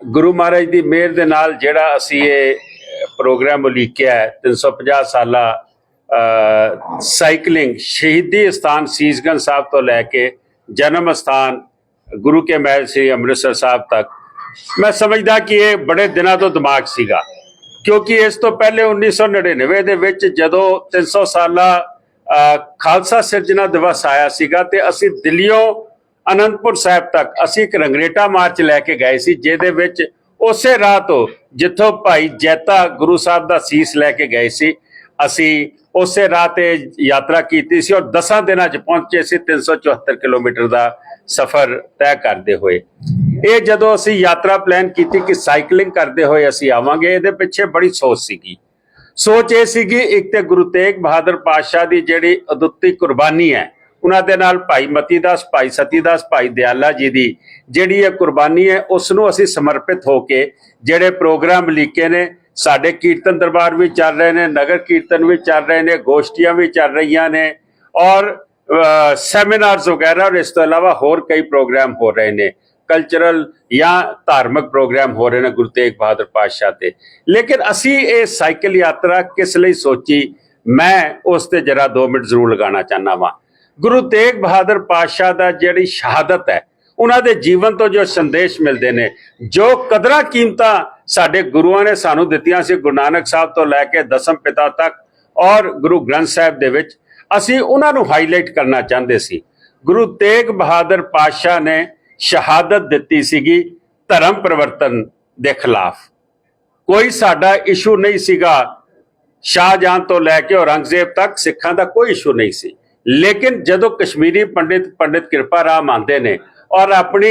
ਗੁਰੂ ਮਹਾਰਾਜ ਦੀ ਮਿਹਰ ਦੇ ਨਾਲ ਜਿਹੜਾ ਅਸੀਂ ਇਹ ਪ੍ਰੋਗਰਾਮ ਉਲੀਕਿਆ ਹੈ 350 ਸਾਲਾ ਅ, ਸਾਈਕਲਿੰਗ ਸ਼ਹੀਦੀ ਸਥਾਨ ਸੀਸਗੰਜ ਸਾਹਿਬ ਤੋਂ ਲੈ ਕੇ ਜਨਮ ਸਥਾਨ ਗੁਰੂ ਕੇ ਮਹਿਲ ਸ੍ਰੀ ਅੰਮ੍ਰਿਤਸਰ ਸਾਹਿਬ ਤੱਕ। ਮੈਂ ਸਮਝਦਾ ਕਿ ਇਹ ਬੜੇ ਦਿਨਾਂ ਤੋਂ ਦਿਮਾਗ ਸੀਗਾ ਕਿਉਂਕਿ ਇਸ ਤੋਂ ਪਹਿਲੇ 1999 ਦੇ ਵਿੱਚ ਜਦੋਂ 300 ਸਾਲਾ ਅ, ਖਾਲਸਾ ਸਿਰਜਣਾ ਦਿਵਸ ਆਇਆ ਸੀਗਾ ਤੇ ਅਸੀਂ ਦਿੱਲੀੋਂ ਅਨੰਦਪੁਰ ਸਾਹਿਬ ਤੱਕ ਅਸੀਂ ਇੱਕ ਰੰਗਰੇਟਾ ਮਾਰਚ ਲੈ ਕੇ ਗਏ ਸੀ, ਜਿਹਦੇ ਵਿੱਚ ਉਸੇ ਰਾਹ ਤੋਂ ਜਿੱਥੋਂ ਭਾਈ ਜੈਤਾ ਗੁਰੂ ਸਾਹਿਬ ਦਾ ਸੀਸ ਲੈ ਕੇ ਗਏ ਸੀ, ਅਸੀਂ ਉਸੇ ਰਾਹ ਤੇ ਯਾਤਰਾ ਕੀਤੀ ਸੀ ਔਰ 10 ਦਿਨਾਂ 'ਚ ਪਹੁੰਚੇ ਸੀ 374 ਕਿਲੋਮੀਟਰ ਦਾ ਸਫ਼ਰ ਤੈਅ ਕਰਦੇ ਹੋਏ। ਇਹ ਜਦੋਂ ਅਸੀਂ ਯਾਤਰਾ ਪਲਾਨ ਕੀਤੀ ਕਿ ਸਾਈਕਲਿੰਗ ਕਰਦੇ ਹੋਏ ਅਸੀਂ ਆਵਾਂਗੇ, ਇਹਦੇ ਪਿੱਛੇ ਬੜੀ ਸੋਚ ਸੀਗੀ। ਸੋਚ ਇਹ ਸੀਗੀ, ਇੱਕ ਤੇ ਗੁਰੂ ਤੇਗ ਬਹਾਦਰ ਪਾਤਸ਼ਾਹ ਦੀ ਜਿਹੜੀ ਅਦੁੱਤੀ ਕੁਰਬਾਨੀ ਹੈ ਉਹਨਾਂ ਦੇ ਨਾਲ ਭਾਈ ਮਤੀ ਦਾਸ, ਭਾਈ ਸਤੀ ਦਾਸ, ਭਾਈ ਦਿਆਲਾ ਜੀ ਦੀ ਜਿਹੜੀ ਇਹ ਕੁਰਬਾਨੀ ਹੈ ਉਸ ਨੂੰ ਅਸੀਂ ਸਮਰਪਿਤ ਹੋ ਕੇ ਜਿਹੜੇ ਪ੍ਰੋਗਰਾਮ ਲਿਖੇ ਨੇ, ਸਾਡੇ ਕੀਰਤਨ ਦਰਬਾਰ ਵੀ ਚੱਲ ਰਹੇ ਨੇ, ਨਗਰ ਕੀਰਤਨ ਵੀ ਚੱਲ ਰਹੇ ਨੇ, ਗੋਸ਼ਟੀਆਂ ਵੀ ਚੱਲ ਰਹੀਆਂ ਨੇ ਔਰ ਸੈਮੀਨਾਰਸ ਵਗੈਰਾ ਔਰ ਇਸ ਤੋਂ ਇਲਾਵਾ ਹੋਰ ਕਈ ਪ੍ਰੋਗਰਾਮ ਹੋ ਰਹੇ ਨੇ ਕਲਚਰਲ ਜਾਂ ਧਾਰਮਿਕ ਪ੍ਰੋਗਰਾਮ ਹੋ ਰਹੇ ਨੇ ਗੁਰੂ ਤੇਗ ਬਹਾਦਰ ਪਾਤਸ਼ਾਹ ਤੇ ਲੇਕਿਨ ਅਸੀਂ ਇਹ ਸਾਈਕਲ ਯਾਤਰਾ ਕਿਸ ਲਈ ਸੋਚੀ? ਮੈਂ ਉਸ ਤੇ ਜਰਾ 2 ਮਿੰਟ ਜ਼ਰੂਰ ਲਗਾਉਣਾ ਚਾਹਨਾ ਵਾਂ। ਗੁਰੂ ਤੇਗ ਬਹਾਦਰ ਪਾਤਸ਼ਾਹ ਦਾ ਜਿਹੜੀ ਸ਼ਹਾਦਤ ਹੈ, ਉਹਨਾਂ ਦੇ ਜੀਵਨ ਤੋਂ ਜੋ ਸੰਦੇਸ਼ ਮਿਲਦੇ ਨੇ, ਜੋ ਕਦਰਾਂ ਕੀਮਤਾਂ ਸਾਡੇ ਗੁਰੂਆਂ ਨੇ ਸਾਨੂੰ ਦਿੱਤੀਆਂ ਸੀ, ਗੁਰੂ ਨਾਨਕ ਸਾਹਿਬ ਤੋਂ ਲੈ ਕੇ ਦਸਮ ਪਿਤਾ ਤੱਕ ਔਰ ਗੁਰੂ ਗ੍ਰੰਥ ਸਾਹਿਬ ਦੇ ਵਿੱਚ, ਅਸੀਂ ਉਹਨਾਂ ਨੂੰ ਹਾਈਲਾਈਟ ਕਰਨਾ ਚਾਹੁੰਦੇ ਸੀ। ਗੁਰੂ ਤੇਗ ਬਹਾਦਰ ਪਾਤਸ਼ਾਹ ਨੇ ਸ਼ਹਾਦਤ ਦਿੱਤੀ ਸੀਗੀ ਧਰਮ ਪਰਿਵਰਤਨ ਦੇ ਖਿਲਾਫ। ਕੋਈ ਸਾਡਾ ਇਸ਼ੂ ਨਹੀਂ ਸੀਗਾ ਸ਼ਾਹਜਹਾਨ ਤੋਂ ਲੈ ਕੇ ਔਰੰਗਜ਼ੇਬ ਤੱਕ ਸਿੱਖਾਂ ਦਾ ਕੋਈ ਇਸ਼ੂ ਨਹੀਂ ਸੀ। ਲੇਕਿਨ ਜਦੋਂ ਕਸ਼ਮੀਰੀ ਪੰਡਿਤ ਪੰਡਿਤ ਕਿਰਪਾ ਰਾਮ ਆਉਂਦੇ ਨੇ ਔਰ ਆਪਣੀ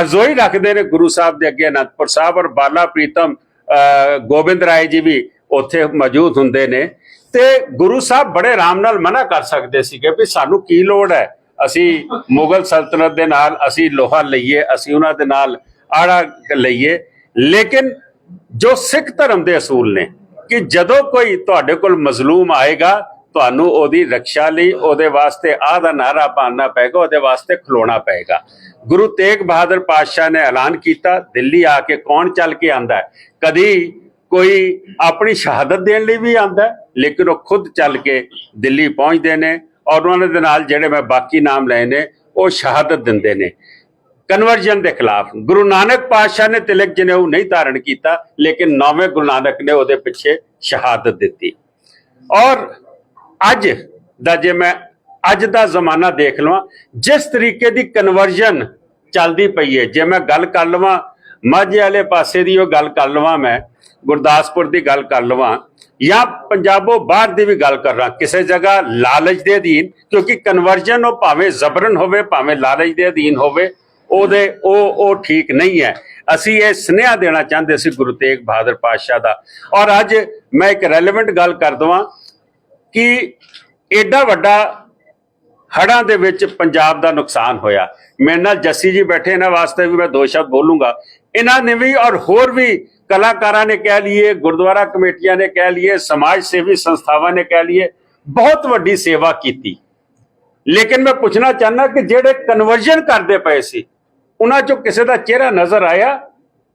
ਅਜੋਈ ਰੱਖਦੇ ਨੇ ਗੁਰੂ ਸਾਹਿਬ ਦੇ ਅੱਗੇ ਅਨੰਦਪੁਰ ਸਾਹਿਬ ਔਰ ਬਾਲਾ ਪ੍ਰੀਤਮ ਗੋਬਿੰਦ ਰਾਏ ਜੀ ਵੀ ਉੱਥੇ ਮੌਜੂਦ ਹੁੰਦੇ ਨੇ, ਤੇ ਗੁਰੂ ਸਾਹਿਬ ਬੜੇ ਆਰਾਮ ਨਾਲ ਮਨਾ ਕਰ ਸਕਦੇ ਸੀਗੇ ਵੀ ਸਾਨੂੰ ਕੀ ਲੋੜ ਹੈ? ਅਸੀਂ ਮੁਗਲ ਸਲਤਨਤ ਦੇ ਨਾਲ ਅਸੀਂ ਲੋਹਾ ਲਈਏ, ਅਸੀਂ ਉਹਨਾਂ ਦੇ ਨਾਲ ਆੜਾ ਲਈਏ। ਲੇਕਿਨ ਜੋ ਸਿੱਖ ਧਰਮ ਦੇ ਅਸੂਲ ਨੇ ਕਿ ਜਦੋਂ ਕੋਈ ਤੁਹਾਡੇ ਕੋਲ ਮਜ਼ਲੂਮ ਆਏਗਾ ਤੁਹਾਨੂੰ ਉਹਦੀ ਰੱਖਿਆ ਲਈ, ਉਹਦੇ ਵਾਸਤੇ ਆਹ ਦਾ ਨਾਰਾ ਪਾਉਣਾ ਪਏਗਾ, ਉਹਦੇ ਵਾਸਤੇ ਖਲੋਣਾ ਪਏਗਾ। ਗੁਰੂ ਤੇਗ ਬਹਾਦਰ ਪਾਤਸ਼ਾਹ ਨੇ ਐਲਾਨ ਕੀਤਾ, ਦਿੱਲੀ ਆ ਕੇ ਕੌਣ ਚੱਲ ਕੇ ਆਂਦਾ ਹੈ? ਕਦੀ ਕੋਈ ਆਪਣੀ ਸ਼ਹਾਦਤ ਦੇਣ ਲਈ ਵੀ ਆਂਦਾ ਲੇਕਿਨ ਉਹ ਖੁਦ ਚੱਲ ਕੇ ਦਿੱਲੀ ਪਹੁੰਚਦੇ ਨੇ ਔਰ ਉਹਨਾਂ ਦੇ ਨਾਲ ਜਿਹੜੇ ਮੈਂ ਬਾਕੀ ਨਾਮ ਲਏ ਨੇ, ਉਹ ਸ਼ਹਾਦਤ ਦਿੰਦੇ ਨੇ। ਕਨਵਰਜਨ ਦੇ ਖਿਲਾਫ, ਗੁਰੂ ਨਾਨਕ ਪਾਤਸ਼ਾਹ ਨੇ ਤਿਲਕ ਜਨੇਊ ਨਹੀਂ ਧਾਰਨ ਕੀਤਾ, ਲੇਕਿਨ ਨੌਵੇਂ ਗੁਰੂ ਨਾਨਕ ਨੇ ਉਹਦੇ ਪਿੱਛੇ ਸ਼ਹਾਦਤ ਦਿੱਤੀ। ਔਰ ਅੱਜ ਦਾ ਜੇ ਮੈਂ ਅੱਜ ਦਾ ਜ਼ਮਾਨਾ ਦੇਖ ਲਵਾਂ, ਜਿਸ ਤਰੀਕੇ ਦੀ ਕਨਵਰਜਨ ਚੱਲਦੀ ਪਈ ਹੈ, ਜੇ ਮੈਂ ਗੱਲ ਕਰ ਲਵਾਂ, ਮਾਝੇ ਵਾਲੇ ਪਾਸੇ ਦੀ ਉਹ ਗੱਲ ਕਰ ਲਵਾਂ ਮੈਂ, ਗੁਰਦਾਸਪੁਰ ਦੀ ਗੱਲ ਕਰ ਲਵਾਂ, ਜਾਂ ਪੰਜਾਬੋਂ ਬਾਹਰ ਦੀ ਵੀ ਗੱਲ ਕਰ ਰਹਾ ਕਿਸੇ ਜਗ੍ਹਾ ਲਾਲਚ ਦੇ ਅਧੀਨ, ਕਿਉਂਕਿ ਕਨਵਰਜਨ ਉਹ ਭਾਵੇਂ ਜ਼ਬਰਨ ਹੋਵੇ, ਭਾਵੇਂ ਲਾਲਚ ਦੇ ਅਧੀਨ ਹੋਵੇ, ਉਹਦੇ ਉਹ ਉਹ ਠੀਕ ਨਹੀਂ ਹੈ। ਅਸੀਂ ਇਹ ਸੁਨੇਹਾ ਦੇਣਾ ਚਾਹੁੰਦੇ ਸੀ ਗੁਰੂ ਤੇਗ ਬਹਾਦਰ ਪਾਤਸ਼ਾਹ ਦਾ। ਔਰ ਅੱਜ ਮੈਂ ਇੱਕ ਰੈਲੇਵੈਂਟ ਗੱਲ ਕਰ ਦਵਾਂ ਕਿ ਐਡਾ ਵੱਡਾ ਹੜ੍ਹਾਂ ਦੇ ਵਿੱਚ ਪੰਜਾਬ ਦਾ ਨੁਕਸਾਨ ਹੋਇਆ। ਮੇਰੇ ਨਾਲ ਜੱਸੀ ਜੀ ਬੈਠੇ, ਇਹਨਾਂ ਵਾਸਤੇ ਵੀ ਮੈਂ ਦੋ ਸ਼ਬਦ ਬੋਲੂੰਗਾ। ਇਹਨਾਂ ਨੇ ਵੀ ਔਰ ਹੋਰ ਵੀ ਕਲਾਕਾਰਾਂ ਨੇ ਕਹਿ ਲਈਏ, ਗੁਰਦੁਆਰਾ ਕਮੇਟੀਆਂ ਨੇ ਕਹਿ ਲਈਏ, ਸਮਾਜ ਸੇਵੀ ਸੰਸਥਾਵਾਂ ਨੇ ਕਹਿ ਲਈਏ, ਬਹੁਤ ਵੱਡੀ ਸੇਵਾ ਕੀਤੀ। ਲੇਕਿਨ ਮੈਂ ਪੁੱਛਣਾ ਚਾਹਨਾ ਕਿ ਜਿਹੜੇ ਕਨਵਰਜਨ ਕਰਦੇ ਪਏ ਸੀ, ਉਹਨਾਂ ਚੋਂ ਕਿਸੇ ਦਾ ਚਿਹਰਾ ਨਜ਼ਰ ਆਇਆ?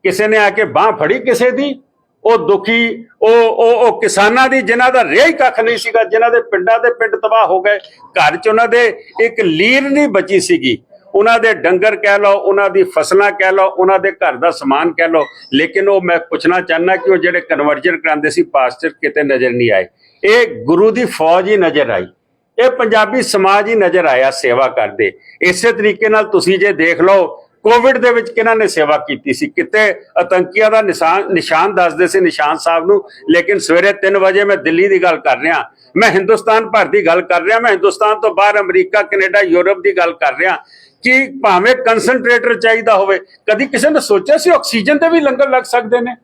ਕਿਸੇ ਨੇ ਆ ਕੇ ਬਾਹ ਫੜੀ ਕਿਸੇ ਦੀ? ਉਹ ਦੁਖੀ, ਉਹ ਉਹ ਉਹ ਕਿਸਾਨਾਂ ਦੀ ਜਿਨ੍ਹਾਂ ਦਾ ਰਿਹਾ ਕੱਖ ਨਹੀਂ ਸੀਗਾ, ਜਿਨ੍ਹਾਂ ਦੇ ਪਿੰਡਾਂ ਦੇ ਪਿੰਡ ਤਬਾਹ ਹੋ ਗਏ, ਘਰ 'ਚ ਉਹਨਾਂ ਦੇ ਇੱਕ ਲੀਰ ਨਹੀਂ ਬਚੀ ਸੀਗੀ। ਉਹਨਾਂ ਦੇ ਡੰਗਰ ਕਹਿ ਲਓ, ਉਹਨਾਂ ਦੀ ਫਸਲਾਂ ਕਹਿ ਲਓ, ਉਹਨਾਂ ਦੇ ਘਰ ਦਾ ਸਮਾਨ ਕਹਿ ਲਓ, ਲੇਕਿਨ ਉਹ ਮੈਂ ਪੁੱਛਣਾ ਚਾਹਨਾ ਕਿ ਉਹ ਜਿਹੜੇ ਕਨਵਰਜਨ ਕਰਾਉਂਦੇ ਸੀ, ਪਾਸਟਰ ਕਿਤੇ ਨਜ਼ਰ ਨਹੀਂ ਆਏ। ਇਹ ਗੁਰੂ ਦੀ ਫੌਜ ਹੀ ਨਜ਼ਰ ਆਈ। ਇਹ ਪੰਜਾਬੀ ਸਮਾਜ ਹੀ ਨਜ਼ਰ ਆਇਆ ਸੇਵਾ ਕਰਦੇ। ਇਸੇ ਤਰੀਕੇ ਨਾਲ ਤੁਸੀਂ ਜੇ ਦੇਖ ਲਓ ਕੋਵਿਡ ਦੇ ਵਿੱਚ ਕਿਹਨਾਂ ਨੇ ਸੇਵਾ ਕੀਤੀ ਸੀ? ਕਿਤੇ ਆਤੰਕੀਆਂ ਦਾ ਨਿਸ਼ਾਨ ਨਿਸ਼ਾਨ ਦੱਸਦੇ ਸੀ ਨਿਸ਼ਾਨ ਸਾਹਿਬ ਨੂੰ, ਲੇਕਿਨ ਸਵੇਰੇ 3 ਵਜੇ ਮੈਂ ਦਿੱਲੀ ਦੀ ਗੱਲ ਕਰ ਰਿਹਾ। ਮੈਂ ਹਿੰਦੁਸਤਾਨ ਭਰ ਦੀ ਗੱਲ ਕਰ ਰਿਹਾ, ਮੈਂ ਹਿੰਦੁਸਤਾਨ ਤੋਂ ਬਾਹਰ ਅਮਰੀਕਾ, ਕੈਨੇਡਾ, ਯੂਰਪ ਦੀ ਗੱਲ ਕਰ ਰਿਹਾ ਕਿ ਭਾਵੇਂ ਕਨਸੈਂਟਰੇਟਰ ਚਾਹੀਦਾ ਹੋਵੇ, ਕਦੀ ਕਿਸੇ ਨੇ ਸੋਚਿਆ ਸੀ ਆਕਸੀਜਨ ਤੇ ਵੀ ਲੰਗਰ ਲੱਗ ਸਕਦੇ ਨੇ?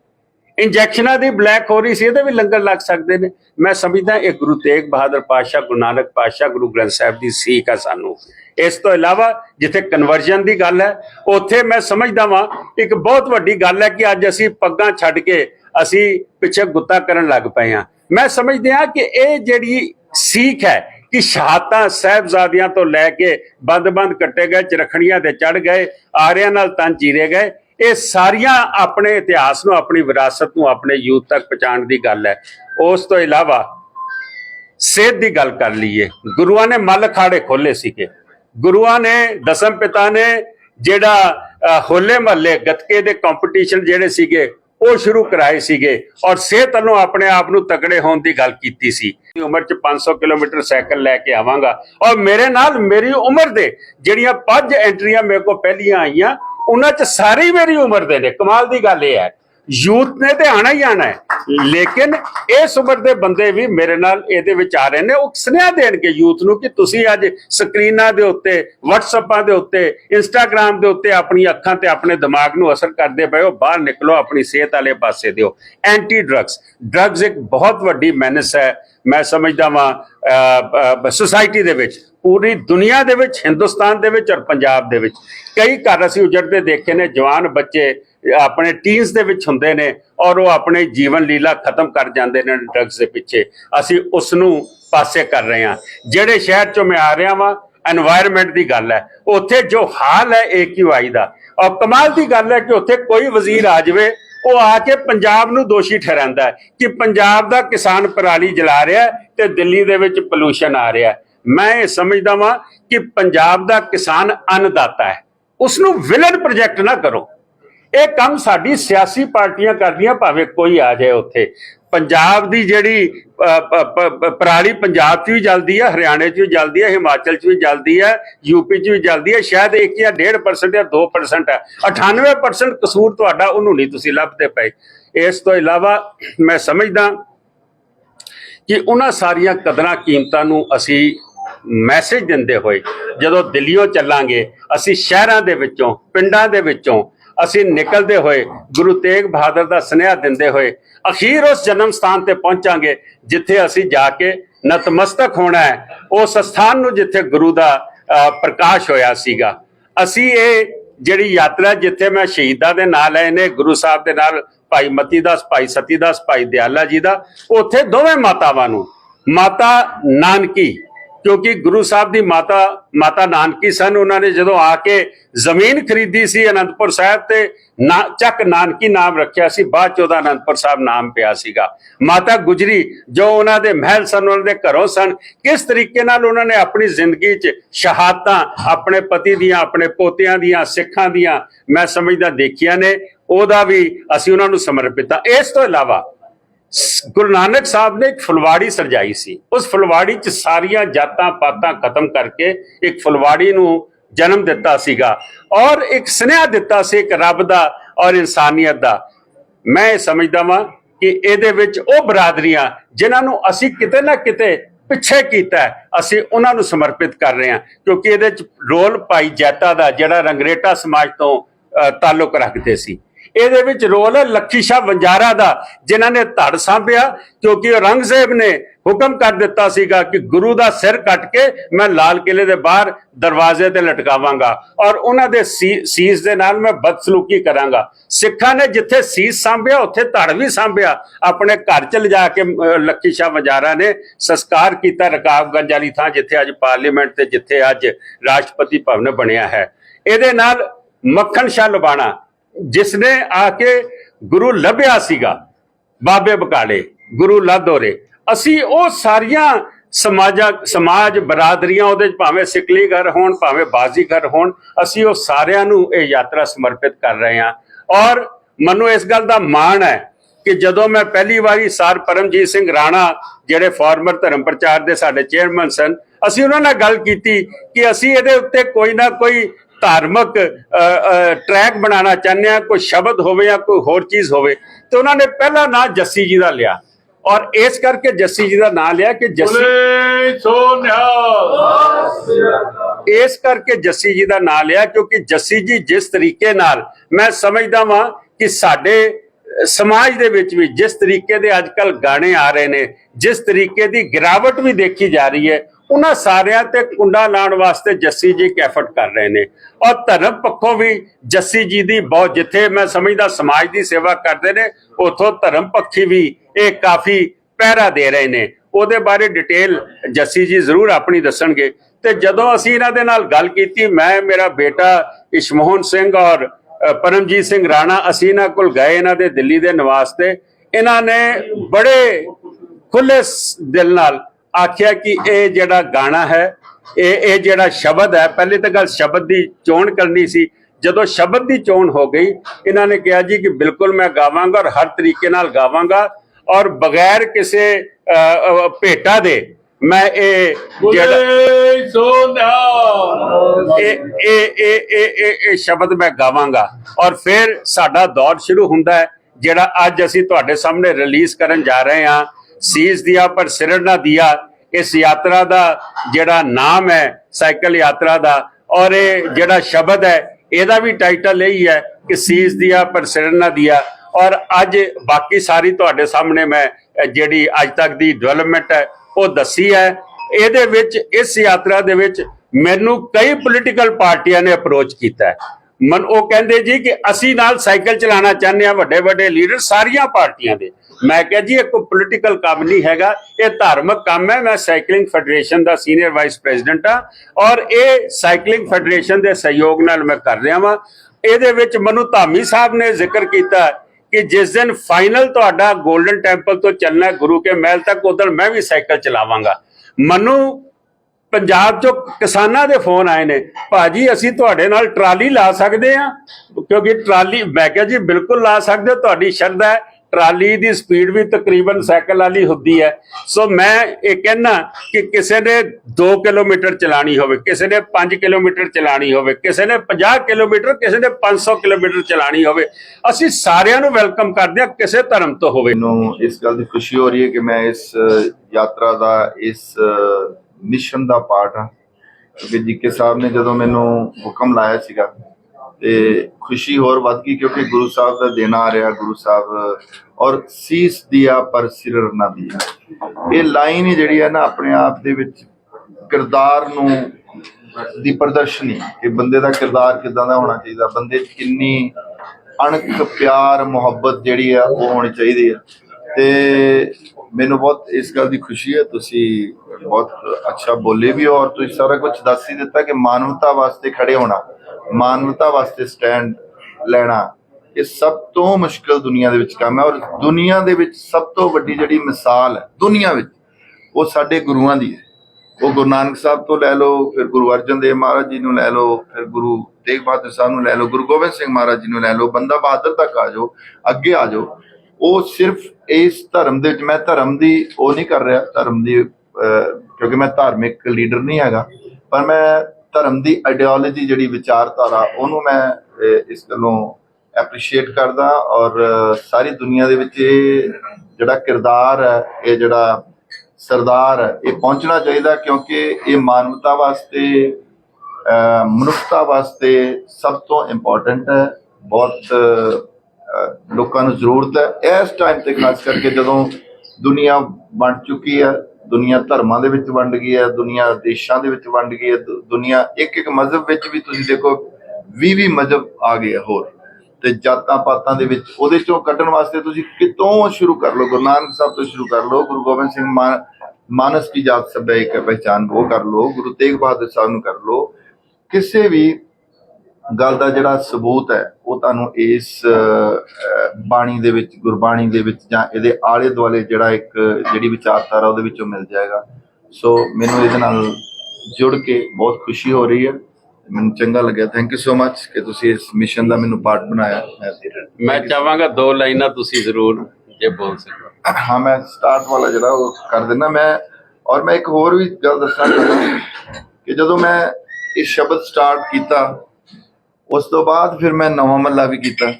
ਇੰਜੈਕਸ਼ਨਾਂ ਦੀ ਬਲੈਕ ਹੋ ਰਹੀ ਸੀ, ਇਹਦੇ ਵੀ ਲੰਗਰ ਲੱਗ ਸਕਦੇ ਨੇ? ਮੈਂ ਸਮਝਦਾ ਇਹ ਗੁਰੂ ਤੇਗ ਬਹਾਦਰ ਪਾਤਸ਼ਾਹ, ਗੁਰੂ ਨਾਨਕ ਪਾਤਸ਼ਾਹ, ਗੁਰੂ ਗ੍ਰੰਥ ਸਾਹਿਬ ਦੀ ਸੀਖ ਆ ਸਾਨੂੰ। ਇਸ ਤੋਂ ਇਲਾਵਾ ਜਿੱਥੇ ਕਨਵਰਜਨ ਦੀ ਗੱਲ ਹੈ, ਉੱਥੇ ਮੈਂ ਸਮਝਦਾ ਵਾਂ, ਇੱਕ ਬਹੁਤ ਵੱਡੀ ਗੱਲ ਹੈ ਕਿ ਅੱਜ ਅਸੀਂ ਪੱਗਾਂ ਛੱਡ ਕੇ ਅਸੀਂ ਪਿੱਛੇ ਗੁੱਤਾ ਕਰਨ ਲੱਗ ਪਏ ਹਾਂ। ਮੈਂ ਸਮਝਦੇ ਹਾਂ ਕਿ ਇਹ ਜਿਹੜੀ ਸੀਖ ਹੈ ਕਿ ਸ਼ਹਾਦਤਾਂ ਸਾਹਿਬਜ਼ਾਦਿਆਂ ਤੋਂ ਲੈ ਕੇ ਬੰਦ-ਬੰਦ ਕੱਟੇ ਗਏ, ਚਰਖੜੀਆਂ ਤੇ ਚੜ ਗਏ, ਆਰਿਆਂ ਨਾਲ ਤਨ ਚੀਰੇ ਗਏ, ਇਹ ਸਾਰੀਆਂ ਆਪਣੇ ਇਤਿਹਾਸ ਨੂੰ, ਆਪਣੀ ਵਿਰਾਸਤ ਨੂੰ, ਆਪਣੇ ਯੂਥ ਤੱਕ ਪਹੁੰਚਾਉਣ ਦੀ ਗੱਲ ਹੈ। ਉਸ ਤੋਂ ਇਲਾਵਾ ਸਿਹਤ ਦੀ ਗੱਲ ਕਰ ਲਈਏ। ਗੁਰੂਆਂ ਨੇ ਮੱਲ ਖਾੜੇ ਖੋਲੇ ਸੀਗੇ। ਗੁਰੂਆਂ ਨੇ, ਦਸਮ ਪਿਤਾ ਨੇ ਜਿਹੜਾ ਹੋਲੇ ਮਹੱਲੇ ਗੱਤਕੇ ਦੇ ਕੰਪੀਟੀਸ਼ਨ ਜਿਹੜੇ ਸੀਗੇ, ਉਹ ਸ਼ੁਰੂ ਕਰਾਏ ਸੀਗੇ ਔਰ ਸਿਹਤ ਨੂੰ ਆਪਣੇ ਆਪ ਨੂੰ ਤਕੜੇ ਹੋਣ ਦੀ ਗੱਲ ਕੀਤੀ ਸੀ। ਉਮਰ ਚ 500 ਕਿਲੋਮੀਟਰ ਸਾਈਕਲ ਲੈ ਕੇ ਆਵਾਂਗਾ ਔਰ ਮੇਰੇ ਨਾਲ ਮੇਰੀ ਉਮਰ ਦੇ ਜਿਹੜੀਆਂ ਪੰਜ ਐਂਟਰੀਆਂ ਮੇਰੇ ਕੋਲ ਪਹਿਲੀਆਂ ਆਈਆਂ, ਉਹਨਾਂ ਚ ਸਾਰੀ ਮੇਰੀ ਉਮਰ ਦੇ ਨੇ। ਕਮਾਲ ਦੀ ਗੱਲ ਇਹ ਹੈ। ਯੂਥ ਨੇ ਤੇ ਆਣਾ ਹੀ ਆਣਾ ਹੈ। ਲੇਕਿਨ ਇਸ ਉਮਰ ਦੇ ਬੰਦੇ ਵੀ ਮੇਰੇ ਨਾਲ ਇਹਦੇ ਵਿੱਚ ਆ ਰਹੇ ਨੇ। ਉਹ ਸੁਨੇਹਾ ਦੇਣਗੇ ਯੂਥ ਨੂੰ ਕਿ ਤੁਸੀਂ ਅੱਜ ਸਕਰੀਨਾਂ ਦੇ ਉੱਤੇ ਵਟਸਐਪਾਂ ਦੇ ਉੱਤੇ ਇੰਸਟਾਗ੍ਰam ਦੇ ਉੱਤੇ ਆਪਣੀ ਅੱਖਾਂ ਤੇ ਆਪਣੇ ਦਿਮਾਗ ਨੂੰ ਅਸਰ ਕਰਦੇ ਪਏ ਹੋ। ਬਾਹਰ ਨਿਕਲੋ ਆਪਣੀ ਸਿਹਤ ਵਾਲੇ ਪਾਸੇ ਦਿਓ। ਐਂਟੀ ਡਰੱਗਸ ਡਰੱਗਸ ਇੱਕ ਬਹੁਤ ਵੱਡੀ ਮੈਨਸ ਹੈ। ਮੈਂ ਸਮਝਦਾ ਵਾਂ ਸੁਸਾਇਟੀ ਦੇ ਵਿੱਚ ਪੂਰੀ ਦੁਨੀਆ ਦੇ ਵਿੱਚ ਹਿੰਦੁਸਤਾਨ ਦੇ ਵਿੱਚ ਔਰ ਪੰਜਾਬ ਦੇ ਵਿੱਚ। ਕਈ ਘਰ ਅਸੀਂ ਉਜੜਦੇ ਦੇਖੇ ਨੇ ਜਵਾਨ ਬੱਚੇ ਆਪਣੇ ਟੀਨਸ ਦੇ ਵਿੱਚ ਹੁੰਦੇ ਨੇ ਔਰ ਉਹ ਆਪਣੇ ਜੀਵਨ ਲੀਲਾ ਖਤਮ ਕਰ ਜਾਂਦੇ ਨੇ ਡਰੱਗਸ ਦੇ ਪਿੱਛੇ। ਅਸੀਂ ਉਸ ਨੂੰ ਪਾਸੇ ਕਰ ਰਹੇ ਹਾਂ। ਜਿਹੜੇ ਸ਼ਹਿਰ ਚੋਂ ਮੈਂ ਆ ਰਿਹਾ ਵਾਂ এনवायरमेंट ਦੀ ਗੱਲ ਹੈ। ਉੱਥੇ ਜੋ ਹਾਲ ਹੈ ਏਕਿਊਆਈ ਦਾ। ਔਰ ਕਮਾਲ ਦੀ ਗੱਲ ਹੈ ਕਿ ਉੱਥੇ ਕੋਈ ਵਜ਼ੀਰ ਆ ਜਾਵੇ, ਉਹ ਆ ਕੇ ਪੰਜਾਬ ਨੂੰ ਦੋਸ਼ੀ ਠਹਿਰਾਉਂਦਾ ਕਿ ਪੰਜਾਬ ਦਾ ਕਿਸਾਨ ਪਰਾਲੀ ਜਲਾ ਰਿਹਾ ਤੇ ਦਿੱਲੀ ਦੇ ਵਿੱਚ ਪੋਲੂਸ਼ਨ ਆ ਰਿਹਾ ਮੈਂ ਇਹ ਸਮਝਦਾ ਵਾਂ ਕਿ ਪੰਜਾਬ ਦਾ ਕਿਸਾਨ ਅੰਨਦਾਤਾ ਹੈ। ਉਸ ਨੂੰ ਵਿਲਨ ਪ੍ਰੋਜੈਕਟ ਨਾ ਕਰੋ। ਇਹ ਕੰਮ ਸਾਡੀ ਸਿਆਸੀ ਪਾਰਟੀਆਂ ਕਰਦੀਆਂ ਭਾਵੇਂ ਕੋਈ ਆ ਜਾਏ ਉੱਥੇ। ਪੰਜਾਬ ਦੀ ਜਿਹੜੀ ਪਰਾਲੀ ਪੰਜਾਬ 'ਚ ਵੀ ਜਲਦੀ ਹੈ ਹਰਿਆਣੇ 'ਚ ਵੀ ਜਲਦੀ ਹੈ ਹਿਮਾਚਲ 'ਚ ਵੀ ਜਲਦੀ ਹੈ ਯੂਪੀ 'ਚ ਵੀ ਜਲਦੀ ਹੈ ਸ਼ਾਇਦ 1 ਜਾਂ 1.5% ਜਾਂ 2% ਹੈ 98% ਕਸੂਰ ਤੁਹਾਡਾ, ਉਹਨੂੰ ਨਹੀਂ ਤੁਸੀਂ ਲੱਭਦੇ ਪਏ। ਇਸ ਤੋਂ ਇਲਾਵਾ ਮੈਂ ਸਮਝਦਾ ਕਿ ਉਹਨਾਂ ਸਾਰੀਆਂ ਕਦਰਾਂ ਕੀਮਤਾਂ ਨੂੰ ਅਸੀਂ ਮੈਸੇਜ ਦਿੰਦੇ ਹੋਏ, ਜਦੋਂ ਦਿੱਲੀੋਂ ਚੱਲਾਂਗੇ, ਅਸੀਂ ਸ਼ਹਿਰਾਂ ਦੇ ਵਿੱਚੋਂ, ਪਿੰਡਾਂ ਦੇ ਵਿੱਚੋਂ ਅਸੀਂ ਨਿਕਲਦੇ ਹੋਏ ਗੁਰੂ ਤੇਗ ਬਹਾਦਰ ਦਾ ਸੁਨੇਹਾ ਦਿੰਦੇ ਹੋਏ ਅਖੀਰ ਉਸ ਜਨਮ ਸਥਾਨ ਤੇ ਪਹੁੰਚਾਂਗੇ, ਜਿੱਥੇ ਅਸੀਂ ਜਾ ਕੇ ਨਤਮਸਤਕ ਹੋਣਾ ਹੈ। ਉਸ ਸਥਾਨ ਨੂੰ ਜਿੱਥੇ ਗੁਰੂ ਦਾ ਪ੍ਰਕਾਸ਼ ਹੋਇਆ ਸੀਗਾ। ਅਸੀਂ ਇਹ ਜਿਹੜੀ ਯਾਤਰਾ ਜਿੱਥੇ ਮੈਂ ਸ਼ਹੀਦਾਂ ਦੇ ਨਾਲ ਆਏ ਨੇ, ਗੁਰੂ ਸਾਹਿਬ ਦੇ ਨਾਲ, ਭਾਈ ਮਤੀ ਦਾਸ, ਭਾਈ ਸਤੀ ਦਾਸ, ਭਾਈ ਦਿਆਲਾ ਜੀ ਦਾ, ਉੱਥੇ ਦੋਵੇਂ ਮਾਤਾਵਾਂ ਨੂੰ, ਮਾਤਾ ਨਾਨਕੀ ਕਿਉਂਕਿ ਗੁਰੂ ਸਾਹਿਬ ਦੀ ਮਾਤਾ ਮਾਤਾ ਨਾਨਕੀ ਸਨ। ਉਹਨਾਂ ਨੇ ਜਦੋਂ ਆ ਕੇ ਜ਼ਮੀਨ ਖਰੀਦੀ ਸੀ ਅਨੰਦਪੁਰ ਸਾਹਿਬ ਤੇ, ਨਾ, ਚੱਕ ਨਾਨਕੀ ਨਾਮ ਰੱਖਿਆ ਸੀ। ਬਾਅਦ ਚ ਉਹਦਾ ਅਨੰਦਪੁਰ ਸਾਹਿਬ ਨਾਮ ਪਿਆ ਸੀਗਾ। ਮਾਤਾ ਗੁਜਰੀ ਜੋ ਉਹਨਾਂ ਦੇ ਮਹਿਲ ਸਨ, ਉਹਨਾਂ ਦੇ ਘਰੋਂ ਸਨ, ਕਿਸ ਤਰੀਕੇ ਨਾਲ ਉਹਨਾਂ ਨੇ ਆਪਣੀ ਜ਼ਿੰਦਗੀ 'ਚ ਸ਼ਹਾਦਤਾਂ ਆਪਣੇ ਪਤੀ ਦੀਆਂ, ਆਪਣੇ ਪੋਤਿਆਂ ਦੀਆਂ, ਸਿੱਖਾਂ ਦੀਆਂ, ਮੈਂ ਸਮਝਦਾ ਦੇਖੀਆਂ ਨੇ, ਉਹਦਾ ਵੀ ਅਸੀਂ ਉਹਨਾਂ ਨੂੰ ਸਮਰਪਿਤ ਹਾਂ। ਇਸ ਤੋਂ ਇਲਾਵਾ ਗੁਰੂ ਨਾਨਕ ਸਾਹਿਬ ਨੇ ਇੱਕ ਫੁਲਵਾੜੀ ਸਰਜਾਈ ਸੀ। ਉਸ ਫੁਲਵਾੜੀ 'ਚ ਸਾਰੀਆਂ ਜਾਤਾਂ ਪਾਤਾਂ ਖਤਮ ਕਰਕੇ ਇੱਕ ਫੁਲਵਾੜੀ ਨੂੰ ਜਨਮ ਦਿੱਤਾ ਸੀਗਾ ਔਰ ਇੱਕ ਸੁਨੇਹਾ ਦਿੱਤਾ ਸੀ ਇੱਕ ਰੱਬ ਦਾ ਔਰ ਇਨਸਾਨੀਅਤ ਦਾ। ਮੈਂ ਇਹ ਸਮਝਦਾ ਵਾਂ ਕਿ ਇਹਦੇ ਵਿੱਚ ਉਹ ਬਰਾਦਰੀਆਂ ਜਿਨ੍ਹਾਂ ਨੂੰ ਅਸੀਂ ਕਿਤੇ ਨਾ ਕਿਤੇ ਪਿੱਛੇ ਕੀਤਾ ਅਸੀਂ ਉਹਨਾਂ ਨੂੰ ਸਮਰਪਿਤ ਕਰ ਰਹੇ ਹਾਂ ਕਿਉਂਕਿ ਇਹਦੇ ਚ ਰੋਲ ਭਾਈ ਜੈਤਾ ਦਾ ਜਿਹੜਾ ਰੰਗਰੇਟਾ ਸਮਾਜ ਤੋਂ ਅ, ਤਾਲੁਕ ਰੱਖਦੇ ਸੀ। ਇਹਦੇ ਵਿੱਚ ਰੋਲ ਹੈ ਲੱਖੀ ਸ਼ਾਹ ਵੰਜਾਰਾ ਦਾ, ਜਿਨ੍ਹਾਂ ਨੇ ਧੜ ਸਾਂਭਿਆ, ਕਿਉਂਕਿ ਔਰੰਗਜ਼ੇਬ ਨੇ ਹੁਕਮ ਕਰ ਦਿੱਤਾ ਸੀਗਾ ਕਿ ਗੁਰੂ ਦਾ ਸਿਰ ਕੱਟ ਕੇ ਮੈਂ ਲਾਲ ਕਿਲੇ ਦੇ ਬਾਹਰ ਦਰਵਾਜ਼ੇ ਤੇ ਲਟਕਾਵਾਂਗਾ ਔਰ ਉਹਨਾਂ ਦੇ ਸੀਸ ਦੇ ਨਾਲ ਮੈਂ ਬਦਸਲੂਕੀ ਕਰਾਂਗਾ। ਸਿੱਖਾਂ ਨੇ ਜਿੱਥੇ ਸੀਸ ਸਾਂਭਿਆ, ਉੱਥੇ ਧੜ ਵੀ ਸਾਂਭਿਆ। ਆਪਣੇ ਘਰ ਚ ਲਿਜਾ ਕੇ ਲੱਖੀ ਸ਼ਾਹ ਵੰਜਾਰਾ ਨੇ ਸੰਸਕਾਰ ਕੀਤਾ ਰਕਾਬਗੰਜ ਵਾਲੀ ਥਾਂ, ਜਿੱਥੇ ਅੱਜ ਪਾਰਲੀਮੈਂਟ ਤੇ ਜਿੱਥੇ ਅੱਜ ਰਾਸ਼ਟਰਪਤੀ ਭਵਨ ਬਣਿਆ ਹੈ। ਇਹਦੇ ਨਾਲ ਮੱਖਣ ਸ਼ਾਹ ਲੁਬਾਣਾ ਜਿਸ ਨੇ ਆ ਕੇ ਗੁਰੂ ਲੱਭਿਆ ਸੀਗਾ, ਬਾਬੇ ਬਕਾਲੇ, ਗੁਰੂ ਲਾਦੋਰੇ ਅਸੀਂ ਉਹ ਸਾਰੀਆਂ ਸਮਾਜਾ, ਸਮਾਜ ਬਰਾਦਰੀਆਂ ਉਹਦੇ 'ਚ ਭਾਵੇਂ ਸਿਕਲੀ ਘਰ ਹੋਣ, ਭਾਵੇਂ ਬਾਜ਼ੀ ਘਰ ਹੋਣ, ਅਸੀਂ ਉਹ ਸਾਰਿਆਂ ਨੂੰ ਇਹ ਯਾਤਰਾ ਸਮਰਪਿਤ ਕਰ ਰਹੇ ਹਾਂ। ਔਰ ਮੈਨੂੰ ਇਸ ਗੱਲ ਦਾ ਮਾਣ ਹੈ ਕਿ ਜਦੋਂ ਮੈਂ ਪਹਿਲੀ ਵਾਰੀ ਸਰ ਪਰਮਜੀਤ ਸਿੰਘ ਰਾਣਾ, ਜਿਹੜੇ ਫਾਰਮਰ ਧਰਮ ਪ੍ਰਚਾਰ ਦੇ ਸਾਡੇ ਚੇਅਰਮੈਨ ਸਨ, ਅਸੀਂ ਉਹਨਾਂ ਨਾਲ ਗੱਲ ਕੀਤੀ ਕਿ ਅਸੀਂ ਇਹਦੇ ਉੱਤੇ ਕੋਈ ਨਾ ਕੋਈ ਧਾਰਮਿਕ ਟਰੈਕ ਬਣਾਉਣਾ ਚਾਹੁੰਦੇ ਹਾਂ ਕੋਈ ਸ਼ਬਦ ਹੋਵੇ ਜਾਂ ਕੋਈ ਹੋਰ ਚੀਜ਼ ਹੋਵੇ ਤੇ ਉਹਨਾਂ ਨੇ ਪਹਿਲਾ ਨਾਂ ਜੱਸੀ ਜੀ ਦਾ ਲਿਆ। ਔਰ ਇਸ ਕਰਕੇ ਜੱਸੀ ਜੀ ਦਾ ਨਾਂ ਲਿਆ ਕਿ ਜੱਸੀ ਬੋਲੇ ਸੋ ਨਿਹਾਲ ਇਸ ਕਰਕੇ ਜੱਸੀ ਜੀ ਦਾ ਨਾਂ ਲਿਆ ਕਿਉਂਕਿ ਜੱਸੀ ਜੀ ਜਿਸ ਤਰੀਕੇ ਨਾਲ ਮੈਂ ਸਮਝਦਾ ਵਾਂ ਕਿ ਸਾਡੇ ਸਮਾਜ ਦੇ ਵਿੱਚ ਵੀ ਜਿਸ ਤਰੀਕੇ ਦੇ ਅੱਜਕੱਲ ਗਾਣੇ ਆ ਰਹੇ ਨੇ ਜਿਸ ਤਰੀਕੇ ਦੀ ਗਿਰਾਵਟ ਵੀ ਦੇਖੀ ਜਾ ਰਹੀ ਹੈ ਉਹਨਾਂ ਸਾਰਿਆਂ ਤੇ ਕੁੰਡਾ ਲਾਉਣ ਵਾਸਤੇ ਜੱਸੀ ਜੀ ਕੈਫਟ ਕਰ ਰਹੇ ਨੇ। ਔਰ ਧਰਮ ਪੱਖੋਂ ਵੀ ਜੱਸੀ ਜੀ ਦੀ ਬਹੁਤ, ਜਿੱਥੇ ਮੈਂ ਸਮਝਦਾ ਸਮਾਜ ਦੀ ਸੇਵਾ ਕਰਦੇ ਨੇ, ਉਥੋਂ ਧਰਮ ਪੱਖੀ ਵੀ ਇਹ ਕਾਫੀ ਪਹਿਰਾ ਦੇ ਰਹੇ ਨੇ। ਉਹਦੇ ਬਾਰੇ ਡਿਟੇਲ ਜੱਸੀ ਜੀ ਜ਼ਰੂਰ ਆਪਣੀ ਦੱਸਣਗੇ। ਤੇ ਜਦੋਂ ਅਸੀਂ ਇਹਨਾਂ ਦੇ ਨਾਲ ਗੱਲ ਕੀਤੀ, ਮੈਂ, ਮੇਰਾ ਬੇਟਾ ਇਸ਼ਮੋਹਨ ਸਿੰਘ ਔਰ ਪਰਮਜੀਤ ਸਿੰਘ ਰਾਣਾ, ਅਸੀਂ ਇਹਨਾਂ ਕੋਲ ਗਏ ਇਹਨਾਂ ਦੇ ਦਿੱਲੀ ਦੇ ਨਿਵਾਸ ਤੇ। ਇਹਨਾਂ ਨੇ ਬੜੇ ਖੁੱਲੇ ਦਿਲ ਨਾਲ ਆਖਿਆ ਕਿ ਇਹ ਜਿਹੜਾ ਗਾਣਾ ਹੈ ਇਹ ਇਹ ਜਿਹੜਾ ਸ਼ਬਦ ਹੈ ਪਹਿਲੇ ਤਾਂ ਗੱਲ ਸ਼ਬਦ ਦੀ ਚੋਣ ਕਰਨੀ ਸੀ। ਜਦੋਂ ਸ਼ਬਦ ਦੀ ਚੋਣ ਹੋ ਗਈ ਇਹਨਾਂ ਨੇ ਕਿਹਾ ਜੀ ਕਿ ਬਿਲਕੁਲ ਮੈਂ ਗਾਵਾਂਗਾ ਔਰ ਹਰ ਤਰੀਕੇ ਨਾਲ ਗਾਵਾਂਗਾ ਔਰ ਬਗੈਰ ਕਿਸੇ ਭੇਟਾ ਦੇ ਮੈਂ ਇਹ ਜਿਹੜਾ ਸੋਨਾ ਇਹ ਇਹ ਇਹ ਇਹ ਸ਼ਬਦ ਮੈਂ ਗਾਵਾਂਗਾ। ਔਰ ਫਿਰ ਸਾਡਾ ਦੌਰ ਸ਼ੁਰੂ ਹੁੰਦਾ ਹੈ ਜਿਹੜਾ ਅੱਜ ਅਸੀਂ ਤੁਹਾਡੇ ਸਾਹਮਣੇ ਰਿਲੀਜ਼ ਕਰਨ ਜਾ ਰਹੇ ਹਾਂ। ਸੀਸ ਦਿਆ ਪਰ ਸਿਰ ਨਾ ਦਿਆ, ਇਸ ਯਾਤਰਾ ਦਾ ਜਿਹੜਾ ਨਾਮ ਹੈ, ਸਾਈਕਲ ਯਾਤਰਾ ਦਾ, ਔਰ ਇਹ ਜਿਹੜਾ ਸ਼ਬਦ ਹੈ, ਇਹਦਾ ਵੀ ਟਾਈਟਲ ਇਹੀ ਹੈ ਕਿ ਸੀਸ ਦਿਆ ਪਰ ਸਿਰ ਨਾ ਦਿਆ। ਔਰ ਅੱਜ ਬਾਕੀ ਸਾਰੀ ਤੁਹਾਡੇ ਸਾਹਮਣੇ ਮੈਂ ਜਿਹੜੀ ਅੱਜ ਤੱਕ ਦੀ ਡਿਵੈਲਪਮੈਂਟ ਹੈ, ਉਹ ਦੱਸੀ ਹੈ। ਇਹਦੇ ਵਿੱਚ, ਇਸ ਯਾਤਰਾ ਦੇ ਵਿੱਚ ਮੈਨੂੰ ਕਈ ਪੋਲੀਟੀਕਲ ਪਾਰਟੀਆਂ ਨੇ ਅਪਰੋਚ ਕੀਤਾ ਹੈ। ਮਨ ਉਹ ਕਹਿੰਦੇ ਜੀ ਕਿ ਅਸੀਂ ਨਾਲ ਸਾਈਕਲ ਚਲਾਉਣਾ ਚਾਹੁੰਦੇ ਆ ਵੱਡੇ ਵੱਡੇ ਲੀਡਰ ਸਾਰੀਆਂ ਪਾਰਟੀਆਂ ਦੇ। ਮੈਂ ਕਿਹਾ ਜੀ, ਇਹ ਕੋਈ ਪੋਲੀਟੀਕਲ ਕੰਮ ਨਹੀਂ ਹੈਗਾ, ਇਹ ਧਾਰਮਿਕ ਕੰਮ ਹੈ। ਮੈਂ ਸਾਈਕਲਿੰਗ ਫੈਡਰੇਸ਼ਨ ਦਾ ਸੀਨੀਅਰ ਵਾਈਸ ਪ੍ਰੈਜ਼ੀਡੈਂਟ ਆ ਔਰ ਇਹ ਸਾਈਕਲਿੰਗ ਫੈਡਰੇਸ਼ਨ ਦੇ ਸਹਿਯੋਗ ਨਾਲ ਮੈਂ ਕਰ ਰਿਹਾ ਵਾਂ। ਇਹਦੇ ਵਿੱਚ ਮਨੂ ਧਾਮੀ ਸਾਹਿਬ ਨੇ ਜ਼ਿਕਰ ਕੀਤਾ ਕਿ ਜਿਸ ਦਿਨ ਫਾਈਨਲ ਤੁਹਾਡਾ 골ਡਨ ਟੈਂਪਲ ਤੋਂ ਚੱਲਣਾ ਗੁਰੂ ਕੇ ਮਹਿਲ ਤੱਕ, ਉਦੋਂ ਮੈਂ ਵੀ ਸਾਈਕਲ ਚਲਾਵਾਂਗਾ। ਮਨੂ ਪੰਜਾਬ ਚੋਂ ਕਿਸਾਨਾਂ ਦੇ ਫੋਨ ਆਏ ਨੇ, ਭਾਜੀ ਅਸੀਂ ਤੁਹਾਡੇ ਨਾਲ ਟਰਾਲੀ ਲਾ ਸਕਦੇ ਆ ਕਿਉਂਕਿ ਟਰਾਲੀ, ਮੈਂ ਕਿਹਾ ਜੀ ਬਿਲਕੁਲ ਲਾ ਸਕਦੇ ਹੋ, ਤੁਹਾਡੀ ਸ਼ਰਧਾ ਹੈ, ਟਰਾਲੀ ਦੀ ਸਪੀਡ ਵੀ ਤਕਰੀਬਨ ਸਾਈਕਲ ਵਾਲੀ ਹੁੰਦੀ ਹੈ। ਸੋ ਮੈਂ ਇਹ ਕਹਿਣਾ ਕਿ ਕਿਸੇ ਨੇ 2 ਕਿਲੋਮੀਟਰ ਚਲਾਣੀ ਹੋਵੇ, ਕਿਸੇ ਨੇ 5 ਕਿਲੋਮੀਟਰ ਚਲਾਣੀ ਹੋਵੇ, ਕਿਸੇ ਨੇ 50 ਕਿਲੋਮੀਟਰ, ਕਿਸੇ ਨੇ 500 ਕਿਲੋਮੀਟਰ ਚਲਾਣੀ ਹੋਵੇ। ਅਸੀਂ ਸਾਰਿਆਂ ਨੂੰ ਵੈਲਕਮ ਕਰਦੇ ਹਾਂ, ਕਿਸੇ ਧਰਮ ਤੋਂ ਹੋਵੇ। ਮੈਨੂੰ ਇਸ ਗੱਲ ਦੀ ਖੁਸ਼ੀ ਹੋ ਰਹੀ ਹੈ ਕਿ ਮੈਂ ਇਸ ਯਾਤਰਾ ਦਾ, ਇਸ ਮਿਸ਼ਨ ਦਾ ਪਾਰਟ ਹਾਂ ਕਿਉਂਕਿ ਜੀਕੇ ਸਾਹਿਬ ਨੇ ਜਦੋਂ ਮੈਨੂੰ ਹੁਕਮ ਲਾਇਆ ਸੀਗਾ ਤੇ ਖੁਸ਼ੀ ਹੋਰ ਵੱਧ ਗਈ ਕਿਉਂਕਿ ਗੁਰੂ ਸਾਹਿਬ ਦਾ ਦਿਨ ਆ ਰਿਹਾ ਗੁਰੂ ਸਾਹਿਬ, ਔਰ ਸੀਸ ਦਿਆ ਪਰ ਸਿਰ ਨਾ ਦਿਆ। ਇਹ ਲਾਈਨ ਹੀ ਜਿਹੜੀ ਹੈ ਨਾ ਆਪਣੇ ਆਪ ਦੇ ਵਿੱਚ ਕਿਰਦਾਰ ਨੂੰ ਦੀ ਪ੍ਰਦਰਸ਼ਨੀ, ਕਿ ਬੰਦੇ ਦਾ ਕਿਰਦਾਰ ਕਿਦਾਂ ਦਾ ਹੋਣਾ ਚਾਹੀਦਾ, ਬੰਦੇ 'ਚ ਕਿੰਨੀ ਅਣਖ ਪਿਆਰ ਮੁਹੱਬਤ ਜਿਹੜੀ ਆ ਉਹ ਹੋਣੀ ਚਾਹੀਦੀ ਆ। ਤੇ ਮੈਨੂੰ ਬਹੁਤ ਇਸ ਗੱਲ ਦੀ ਖੁਸ਼ੀ ਹੈ, ਤੁਸੀਂ ਬਹੁਤ ਅੱਛਾ ਬੋਲੇ ਵੀ ਔਰ ਤੁਸੀਂ ਸਾਰਾ ਕੁਝ ਦੱਸ ਹੀ ਦਿੱਤਾ ਕਿ ਮਾਨਵਤਾ ਵਾਸਤੇ ਖੜੇ ਹੋਣਾ, ਮਾਨਵਤਾ ਵਾਸਤੇ ਸਟੈਂਡ ਲੈਣਾ, ਇਹ ਸਭ ਤੋਂ ਮੁਸ਼ਕਲ ਦੁਨੀਆ ਦੇ ਵਿੱਚ ਕੰਮ ਹੈ ਔਰ ਦੁਨੀਆ ਦੇ ਵਿੱਚ ਸਭ ਤੋਂ ਵੱਡੀ ਜਿਹੜੀ ਮਿਸਾਲ ਹੈ, ਦੁਨੀਆ ਵਿੱਚ, ਉਹ ਸਾਡੇ ਗੁਰੂਆਂ ਦੀ ਹੈ। ਉਹ ਗੁਰੂ ਨਾਨਕ ਸਾਹਿਬ ਤੋਂ ਲੈ ਲਓ, ਫਿਰ ਗੁਰੂ ਅਰਜਨ ਦੇਵ ਮਹਾਰਾਜ ਜੀ ਨੂੰ ਲੈ ਲਓ, ਫਿਰ ਗੁਰੂ ਤੇਗ ਬਹਾਦਰ ਸਾਹਿਬ ਨੂੰ ਲੈ ਲਓ, ਗੁਰੂ ਗੋਬਿੰਦ ਸਿੰਘ ਮਹਾਰਾਜ ਜੀ ਨੂੰ ਲੈ ਲਓ, ਬੰਦਾ ਬਹਾਦਰ ਤੱਕ ਆ ਜਾਓ, ਅੱਗੇ ਆ ਜਾਓ। ਉਹ ਸਿਰਫ ਇਸ ਧਰਮ ਦੇ ਵਿੱਚ ਮੈਂ ਧਰਮ ਦੀ ਉਹ ਨਹੀਂ ਕਰ ਰਿਹਾ ਧਰਮ ਦੀ ਕਿਉਂਕਿ ਮੈਂ ਧਾਰਮਿਕ ਲੀਡਰ ਨਹੀਂ ਹੈਗਾ ਪਰ ਮੈਂ ਧਰਮ ਦੀ ਆਈਡੀਓਲੋਜੀ ਜਿਹੜੀ ਵਿਚਾਰਧਾਰਾ ਉਹਨੂੰ ਮੈਂ ਇਸ ਗੱਲੋਂ ਐਪਰੀਸ਼ੀਏਟ ਕਰਦਾ ਔਰ ਸਾਰੀ ਦੁਨੀਆ ਦੇ ਵਿੱਚ ਇਹ ਜਿਹੜਾ ਕਿਰਦਾਰ ਹੈ ਇਹ ਜਿਹੜਾ ਸਰਦਾਰ ਹੈ, ਇਹ ਪਹੁੰਚਣਾ ਚਾਹੀਦਾ ਕਿਉਂਕਿ ਇਹ ਮਾਨਵਤਾ ਵਾਸਤੇ ਮਨੁੱਖਤਾ ਵਾਸਤੇ ਸਭ ਤੋਂ ਇੰਪੋਰਟੈਂਟ ਹੈ ਬਹੁਤ ਲੋਕਾਂ ਨੂੰ ਜ਼ਰੂਰਤ ਹੈ। ਇਸ ਟਾਈਮ ਤੇ ਖਾਸ ਕਰਕੇ ਜਦੋਂ ਦੁਨੀਆ ਵੰਡ ਚੁੱਕੀ ਹੈ, ਦੁਨੀਆ ਧਰਮਾਂ ਦੇ ਵਿੱਚ ਵੰਡ ਗਈ ਹੈ, ਦੁਨੀਆ ਦੇਸ਼ਾਂ ਦੇ ਵਿੱਚ ਵੰਡ ਗਈ ਹੈ ਦੁਨੀਆ ਇੱਕ ਇੱਕ ਮਜ਼ਹਬ ਵਿੱਚ ਵੀ ਤੁਸੀਂ ਦੇਖੋ 20 20 ਮਜ਼ਹਬ ਆ ਗਏ ਹੋਰ। ਤੇ ਜਾਤਾਂ ਪਾਤਾਂ ਦੇ ਵਿੱਚ ਉਹਦੇ ਚੋਂ ਕੱਢਣ ਵਾਸਤੇ ਤੁਸੀਂ ਕਿਤੋਂ ਸ਼ੁਰੂ ਕਰ ਲਓ? ਗੁਰੂ ਨਾਨਕ ਸਾਹਿਬ ਤੋਂ ਸ਼ੁਰੂ ਕਰ ਲਓ, ਗੁਰੂ ਗੋਬਿੰਦ ਸਿੰਘ ਮਾ- ਮਾਨਸ ਦੀ ਜਾਤ ਸਭਿਆ ਇੱਕ ਪਹਿਚਾਨ, ਉਹ ਕਰ ਲਓ, ਗੁਰੂ ਤੇਗ ਬਹਾਦਰ ਸਾਹਿਬ ਨੂੰ ਕਰ ਲਓ। ਕਿਸੇ ਵੀ ਗੱਲ ਦਾ ਜਿਹੜਾ ਸਬੂਤ ਹੈ ਉਹ ਤੁਹਾਨੂੰ ਇਸ ਬਾਣੀ ਦੇ ਵਿੱਚ ਗੁਰਬਾਣੀ ਦੇ ਵਿੱਚ ਜਾਂ ਇਹਦੇ ਆਲੇ ਦੁਆਲੇ ਜਿਹੜਾ ਇੱਕ ਜਿਹੜੀ ਵਿਚਾਰਧਾਰਾ ਉਹਦੇ ਵਿੱਚੋਂ ਮਿਲ ਜਾਏਗਾ। ਸੋ ਮੈਨੂੰ ਇਹਦੇ ਨਾਲ ਜੁੜ ਕੇ ਬਹੁਤ ਖੁਸ਼ੀ ਹੋ ਰਹੀ ਹੈ। ਮੈਨੂੰ ਚੰਗਾ ਲੱਗਿਆ। ਥੈਂਕ ਯੂ ਸੋ ਮੱਚ ਕਿ ਤੁਸੀਂ ਇਸ ਮਿਸ਼ਨ ਦਾ ਮੈਨੂੰ ਪਾਰਟ ਬਣਾਇਆ। ਮੈਂ ਚਾਹਾਂਗਾ ਦੋ ਲਾਈਨਾਂ ਤੁਸੀਂ ਜ਼ਰੂਰ ਜੇ ਬੋਲ ਸਕੋ। ਹਾਂ ਮੈਂ ਸਟਾਰਟ ਵਾਲਾ ਜਿਹੜਾ ਉਹ ਕਰ ਦਿੰਦਾ। ਮੈਂ ਔਰ ਮੈਂ ਇੱਕ ਹੋਰ ਵੀ ਗੱਲ ਦੱਸਣਾ ਚਾਹੁੰਦਾ ਕਿ ਜਦੋਂ ਮੈਂ ਇਹ ਸ਼ਬਦ ਸਟਾਰਟ ਕੀਤਾ ਉਸ ਤੋਂ ਬਾਅਦ ਫਿਰ ਮੈਂ ਨਵਾਂ ਮੱਲਾ ਵੀ ਕੀਤਾ।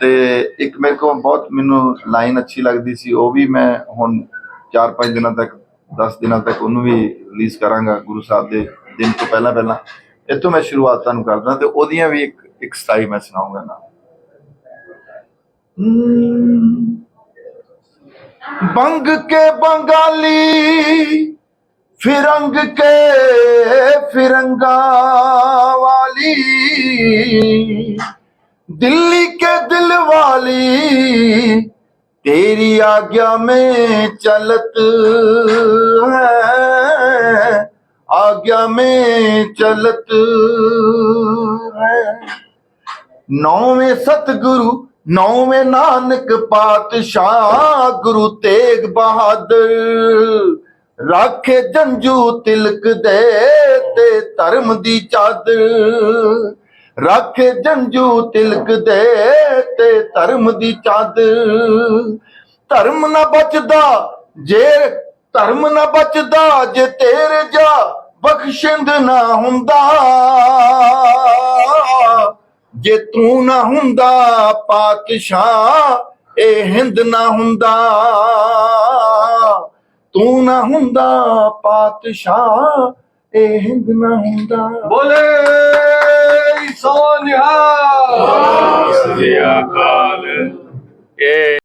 ਤੇ ਇੱਕ ਮੇਰੇ ਕੋਲ ਬਹੁਤ ਮੈਨੂੰ ਲਾਈਨ ਅੱਛੀ ਲੱਗਦੀ ਸੀ ਉਹ ਵੀ ਮੈਂ ਹੁਣ 4-5 ਦਿਨਾਂ ਤੱਕ 10 ਦਿਨਾਂ ਤੱਕ ਉਹਨੂੰ ਵੀ ਰਿਲੀਜ਼ ਕਰਾਂਗਾ ਗੁਰੂ ਸਾਹਿਬ ਦੇ ਦਿਨ ਤੋਂ ਪਹਿਲਾਂ ਪਹਿਲਾਂ। ਇੱਥੋਂ ਮੈਂ ਸ਼ੁਰੂਆਤ ਤੁਹਾਨੂੰ ਕਰਦਾ ਤੇ ਉਹਦੀਆਂ ਵੀ ਇੱਕ ਇੱਕ ਸਟਾਈ ਮੈਂ ਸੁਣਾਉਂਗਾ ਨਾ। ਬੰਗ ਕੇ ਬੰਗਾਲੀ ਫਿਰੰਗ ਕੇ ਫਿਰੰਗਾ वाली दिल्ली के दिल वाली तेरी आज्ञा में चलत है आज्ञा में चलत है ਨੌਵੇਂ ਸਤਿਗੁਰੂ ਨੌਵੇਂ ਨਾਨਕ ਪਾਤਸ਼ਾਹ ਗੁਰੂ ਤੇਗ ਬਹਾਦਰ ਰਾਖੇ ਜੰਜੂ ਤਿਲਕ ਦੇ ਤੇ ਧਰਮ ਦੀ ਚਾਦਰ। ਰਾਖੇ ਜੰਜੂ ਤਿਲਕ ਦੇ ਤੇ ਧਰਮ ਦੀ ਚਾਦਰ। ਧਰਮ ਨਾ ਬਚਦਾ ਜੇ, ਧਰਮ ਨਾ ਬਚਦਾ ਜੇ ਤੇਰੇ ਜਾ ਬਖਸ਼ਿੰਦ ਨਾ ਹੁੰਦਾ। ਜੇ ਤੂੰ ਨਾ ਹੁੰਦਾ ਪਾਤਸ਼ਾਹ, ਇਹ ਹਿੰਦ ਨਾ ਹੁੰਦਾ। ਤੂੰ ਨਾ ਹੁੰਦਾ ਪਾਤਸ਼ਾਹ ਇਹ ਹਿੰਦ ਨਾ ਹੁੰਦਾ। ਬੋਲੇ ਸੋਨਿਹਾ ਸ੍ਰੀ ਅਕਾਲ। ਇਹ